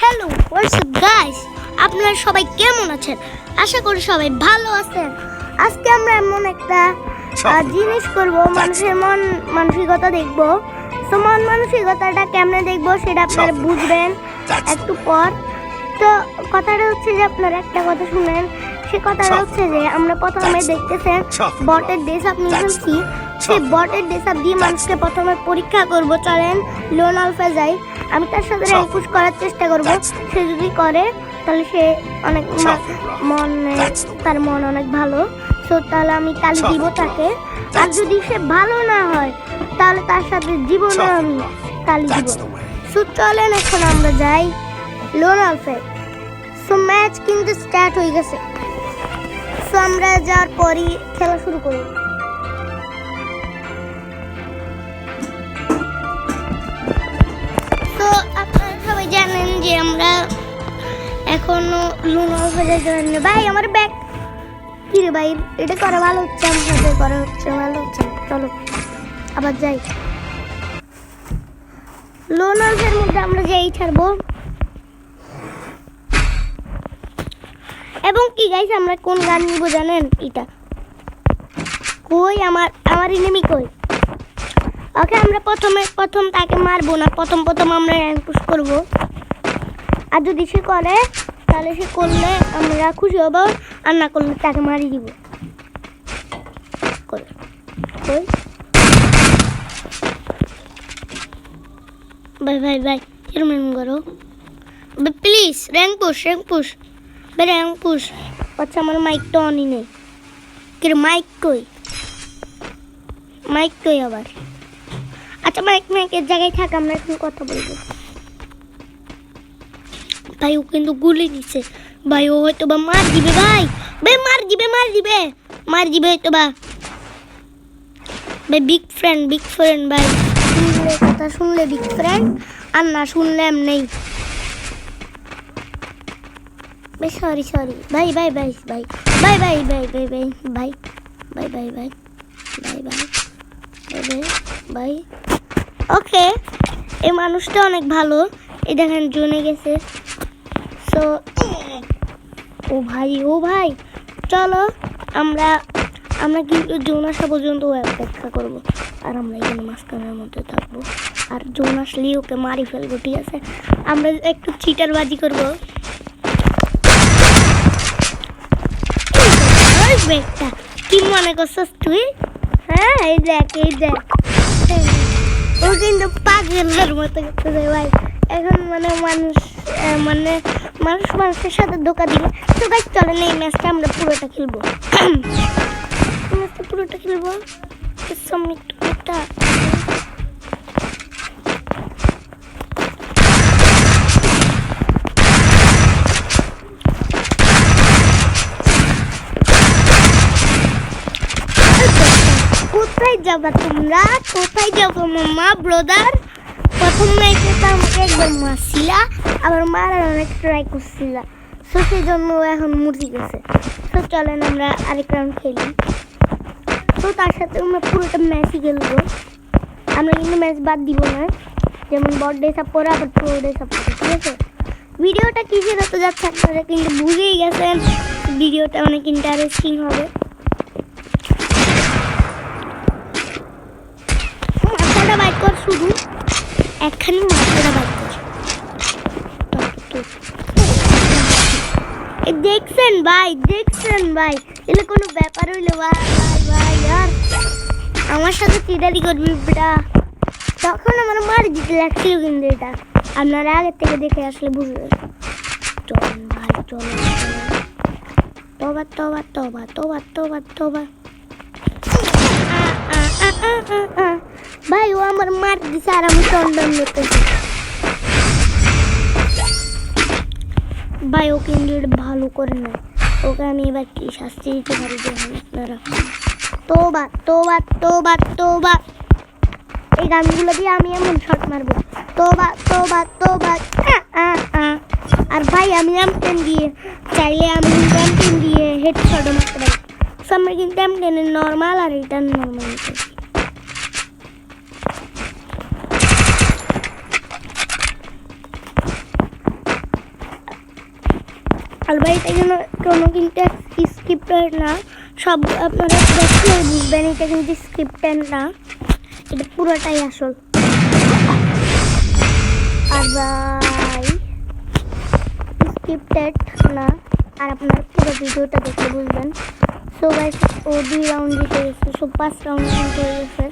Hello WhatsApp guys আপনারা সবাই কেমন আছেন? আশা করি সবাই ভালো আছেন। আজকে আমরা এমন একটা জিনিস করব মানুষের মন মানসিকতা দেখব। তো মন মানসিকতাটা কেমনে দেখব সেটা আপনারা বুঝবেন একটু পর। তো কথাটা হচ্ছে যে আপনারা একটা কথা শুনেন সে কথাটা হচ্ছে যে আমরা প্রথমে দেখতেছেন বটের ড্রেস আপ নিয়ে ফেলছি সেই বটের ড্রেস আপ দিয়ে মানুষকে প্রথমে পরীক্ষা করব। চলেন লোন আলফা যাই। আমি তার সাথে র্যাঙ্ক পুশ করার চেষ্টা করব। সে যদি করে তাহলে সে অনেক মনে তার মন অনেক ভালো। সো তাহলে আমি তালি দিব তাকে। আর যদি সে ভালো না হয় তাহলে তার সাথে জীবনে আমি তালি দিব। সো চলেন এখন আমরা যাই লোন আলফে সো ম্যাচ কিন্তু স্টার্ট হয়ে গেছে। সো আমরা যাওয়ার পরই খেলা শুরু করব। এখনও লোন পারি না। ভাই, আমার ব্যাগ কি রে ভাই, এটা করা ভালো হচ্ছে, আমার সাথে করা হচ্ছে, ভালো হচ্ছে। চলো, আবার যাই। লোন আলফের মধ্যে আমরা যেই ছাড়বো। এবং কি গাইস আমরা কোন গান নিব জানেন? এটা। কই? আমার আমার ইনেমি কই? ওকে আমরা প্রথমে, প্রথম তাকে মারবো না। প্রথম প্রথম আমরা র্যাঙ্ক পুশ করব। আর যদি সে করে, তাহলে সে করলে আমরা খুশি হব আর না করলে তাকে মারি দিব। ভাই ভাই ভাই, এরম করো। Please rank push rank push ভাই র্যাঙ্ক পুশ আচ্ছা আমার মাইকটা অনই নেই। কির মাইক কই? মাইক কই আবার? আচ্ছা মাইক মাইকের জায়গায় থাক, আমরা এখন কথা বলব। ভাই ও কিন্তু গুলি দিছে ভাই, ও হয়তো বা মার দিবে, ভাই। ভাই, মার দিবে মার দিবে। মার দিবে হয়তো বা। ভাই বিগ ফ্রেন্ড বিগ ফ্রেন্ড ভাই। শুনলে কথা শুনলে বিগ ফ্রেন্ড আর না শুনলে নেই ভাই সরি সরি ভাই ভাই ভাই ভাই। ভাই ভাই ভাই ভাই ভাই ভাই। ভাই ভাই ভাই। ভাই ভাই। ভাই ভাই ভাই। ওকে এই মানুষটা অনেক ভালো। এই দেখেন জনে গেছে। সো ও ভাই ও ভাই, চলো আমরা আমরা কিন্তু জোন আসা পর্যন্ত অপেক্ষা করব। আর আমরা এখানে মাঝখানের মধ্যে থাকব। আর জোন আসলেই ওকে মারি ফেলব, ঠিক আছে? আমরা একটু চিটারবাজি করব। ওই বেটা কি মনে করছিস তুই? হ্যাঁ এই দেখ এই দেখ। ও কিন্তু পাগলের মতো করতেছে ভাই। এখন মানে মানুষ মানে মানুষ মানুষের সাথে ধোকা দিবে। তো ভাই চলেন এই ম্যাচটা আমরা পুরোটা খেলব। ম্যাচটা পুরোটা খেলব। কোথায় যাবা তোমরা? কোথায় যাব মামা ব্রাদার একবার মারছিলা আবার মারার অনেক ট্রাই করছিলা। সো সেই জন্য এখন মুরগি গেছে। তো চলেন আমরা আরেক রাউন্ড খেলি। তো তার সাথে আমরা পুরোটা ম্যাচই খেলব। আমরা কিন্তু ম্যাচ বাদ দিব না। যেমন বর্থডে সাপ করে আবার প্রো ডে সাপ করে ঠিক আছে? ভিডিওটা কিসের হতে যাচ্ছে আপনারা কিন্তু বুঝেই গেছেন। ভিডিওটা অনেক ইন্টারেস্টিং হবে। মাথাটা বাইক কর শুধু। একখানি বাইক কর। দেখছেন ভাই দেখছেন ভাই। এলে কোনো ব্যাপার হইল ভাই ভাই আর আমার সাথে চিটারি করবি বেটা তখন আমার মার দিতে লাগছিল কিন্তু এটা। আপনারা আগে থেকে দেখে আসলে বুঝবে চলেন ভাই, চলেন। তোবা তোবা তোবা তোবা তোবা তোবা। দিছে আর আমি টন্ডন করতেছি ভাই ও কিন্তু এটা ভালো করে না ওকে আমি এবার কি শাস্তি দিতে পারি দেখুন আপনারা তোবা তোবা তোবা তোবা এই গানগুলো দিয়ে আমি এমন শট মারবো তোবা তোবা তোবা। আর ভাই আমি এমটেন দিয়ে চাইলে আমি এমটেন দিয়ে হেড শটও মারতে পারি So, আমরা কিন্তু এমটেনের নর্মাল আর এটা নর্মাল আর এটা কিন্তু কোনো কিন্তু স্ক্রিপ্টেড না, সব আপনারা বুঝবেন এটা কিন্তু স্ক্রিপ্টেড না। এটা পুরোটাই আসল। আর ভাই স্ক্রিপ্টেড না, আর আপনার পুরো ভিডিওটা দেখে বুঝবেন। সো গাইস ও দুই রাউন্ড জিতে গেছে সো পাঁচ রাউন্ড জিতে গেছে।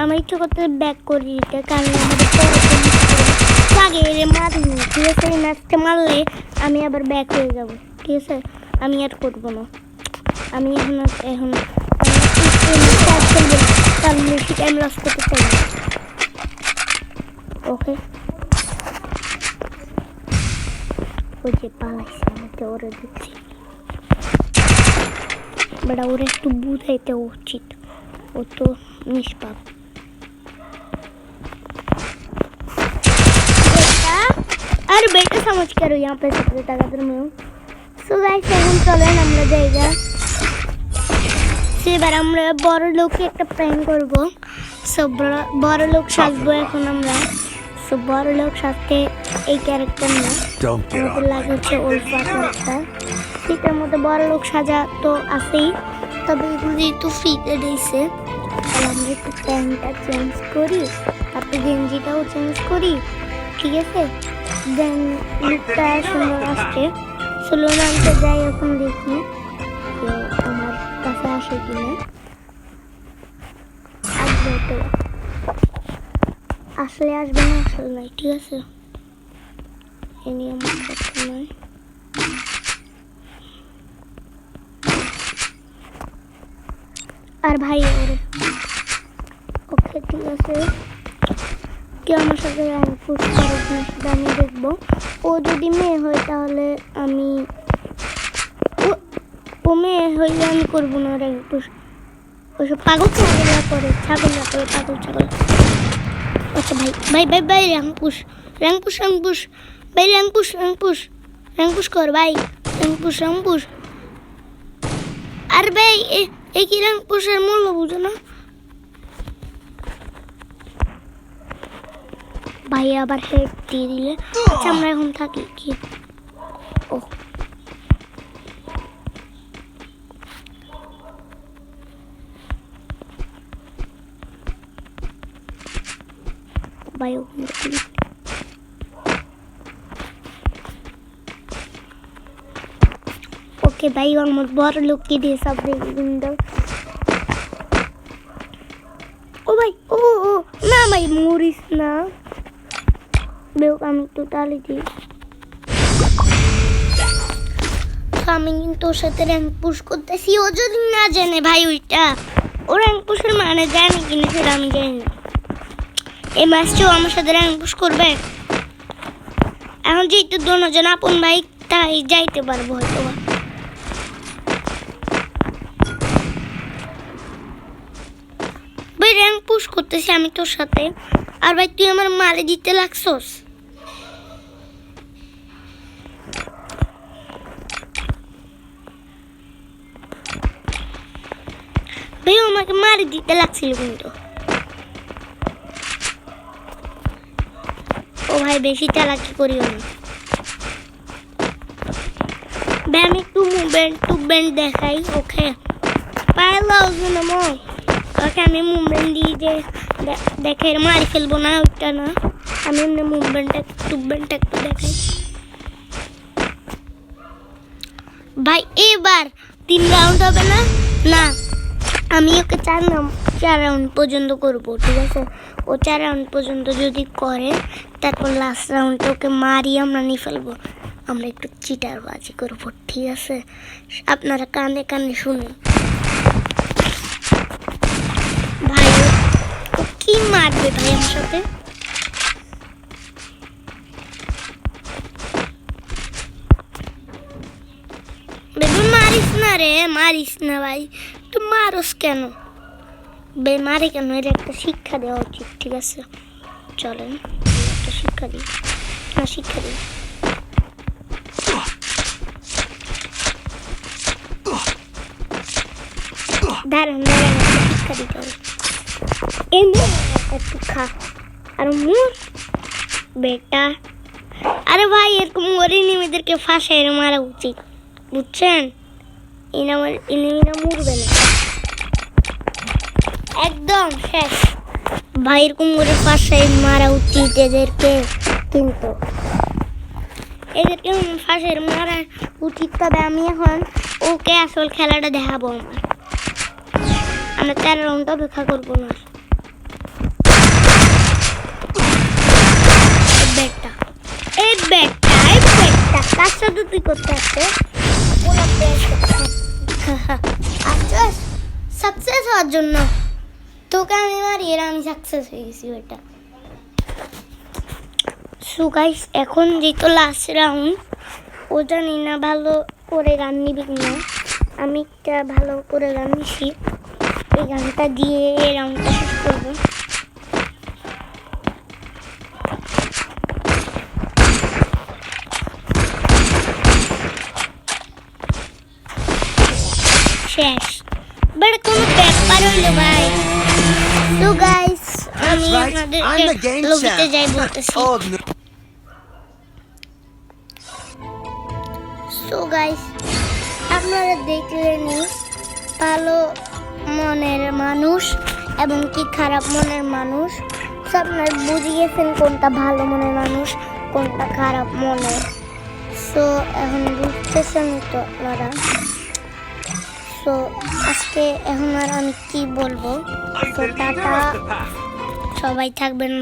আমি ইচ্ছে করতে ব্যাক করি দিতে কারণ আমাদের আগে মারিনি, ঠিক আছে? ম্যাচটা মারলে আমি আবার ব্যাক হয়ে যাব ঠিক আছে আমি আর করবো না আমি এখন এখন টাইম লস করতে চাই ওকে ওই যে পালাইছে আমাকে ওরে দিচ্ছি বেটা ওর একটু বুঝাইতে উচিত ও তো নিষ্পাপ আর বেটা समझ के रहो यहाँ पे सबसे ताकत में हूँ সো গাইস এখন চলেন আমরা জায়গা সেবার আমরা বড় লোককে একটা প্র্যাঙ্ক করব সো বড় লোক সাজবো এখন আমরা সো বড় লোক সাজতে এই ক্যারেক্টার না Don't get আমাদের on লাগে হচ্ছে ওল্ড ক্যারেক্টার শীতের মধ্যে বড় লোক সাজা তো আছেই তবে এগুলো যেহেতু ফ্রিতে দিয়েছে তাহলে আমরা একটু প্যান্টটা চেঞ্জ করি তারপরে গেঞ্জিটাও চেঞ্জ করি ঠিক আছে দেন লুকটা সুন্দর আসছে। সোলো নামতে যাই এখন দেখি যে আমার কাছে আসে কিনা। আসবে তো। আসলে আসবে না, আসলে নাই, ঠিক আছে? এ নিয়ে আমার কথা নয় আর ভাই, ওরে। ওকে, ঠিক আছে। কেউ আমার সাথে পুষ করে কিনা সেটা আমি দেখব। ও যদি মেয়ে হয় তাহলে আমি ও- মেয়ে হইলে আমি করব না র্যাঙ্ক পুষ ওইসব পাগল ছাগলরা করে ছাগলরা করে, পাগল ছাগল। আচ্ছা ভাই ভাই ভাই ভাই র্যাঙ্ক পুষ র্যাঙ্ক পুষ র্যাঙ্ক পুষ ভাই র্যাঙ্ক পুষ র্যাঙ্ক পুষ র্যাঙ্ক পুষ কর ভাই র্যাঙ্ক পুষ র্যাঙ্ক পুষ আর ভাই এই কি র্যাঙ্ক পুষের মূল্য বুঝো না? ভাই আবার হেড দিয়ে দিলে। আচ্ছা আমরা এখন থাকি কি? ও। ওকে ভাই, ওর মধ্যে বড় লোক কি দিয়ে সব দেখে ও ভাই, ও ও না ভাই বেউ আমি একটু আমি কিন্তু ওর সাথে র্যাঙ্ক পুশ করতেছি, ও যদি না জানে ভাই ওইটা, ও র্যাঙ্ক পুশের মানে জানে কিনা সেটা আমি জানি না। এই ম্যাচটাও আমার সাথে র্যাঙ্ক পুশ করবে। এখন যেহেতু দুজন আপন ভাই, তাই যাইতে পারব হয়তো। ভাই র্যাঙ্ক পুশ করতেছি আমি তোর সাথে। আর ভাই, তুই আমার মারে দিতে লাগছস? ভাই, আমাকে মারে দিতে লাগছিল কিন্তু। ও ভাই, বেশি চালাকি করিও না। ভাই আমি একটু মুভমেন্ট, টুভমেন্ট দেখাই, ওকে। শুনে মো ওকে, আমি মুভমেন্ট দিয়ে যে দেখে মারি ফেলব না, ওইটা না। আমি এমনি মুভমেন্টটা, টুভমেন্টটা একটু দেখাই। ভাই, এবার তিন রাউন্ড হবে না? না। আমি ওকে চার চার রাউন্ড পর্যন্ত করব, ঠিক আছে? ও চার রাউন্ড পর্যন্ত যদি করে, তারপর লাস্ট রাউন্ডে ওকে মারি আমরা নিয়ে ফেলব। আমরা একটু চিটার বাজি করব, ঠিক আছে? আপনারা কানে কানে শুনুন। ভাই, ও কি মারবে ভাই আমার সাথে? মারিস না রে, মারিস না ভাই। তুই মারস কেন? বে মারে কেন? এর একটা শিক্ষা দেওয়া উচিত ঠিক আছে? চলেন একটা শিক্ষা দিই। না শিক্ষা দিই। দাঁড়ান দাঁড়ান শিক্ষা দিতে হবে। এই নে, একটু খা। আর মুর বেটা। আরে ভাই এরকম গরিব মেয়েদেরকে ফাঁসায় মারা উচিত বুঝছেন? ইনামার ইনিমিনা মরবে না। একদম শেষ। ভাইয়ের কুমড়ের পাশে মারা উচিত এদেরকে কিন্তু। এদেরকে ফাঁসের মারা উচিত তবে আমি এখন। ওকে আসল খেলাটা দেখাবো আমার। আমরা তেরো রাউন্ড অপেক্ষা করব না। ব্যাটটা। এই ব্যাটটা এই ব্যাটটা। কার সাথে তুই করতে আসছে সাকসেস হওয়ার জন্য। তোকে আমি মারি, এর আমি সাকসেস হয়ে গেছি ওইটা। সো গাইস এখন যেহেতু লাস্ট রাউন্ড ও জানি না ভালো করে গান নিবি কিনা। আমি একটা ভালো করে গান নিছি। এই গানটা দিয়ে এই রাউন্ডটা শেষ করব। শেষ। বাট কোনো ব্যাপার হইল ভাই। তো গাইস আমি That's right. I'm the আপনাদের game লবিতে. যাই বলতেছি Oh, no. সো গাইস আপনারা দেখলেনই ভালো মনের মানুষ এবং কি খারাপ মনের মানুষ তো আপনারা বুঝে গেছেন কোনটা ভালো মনের মানুষ কোনটা খারাপ মনের সো এখন বুঝতেছেন তো আপনারা সো আজকে এখন আর আমি কি বলব? তো টাটা। সবাই থাকবেন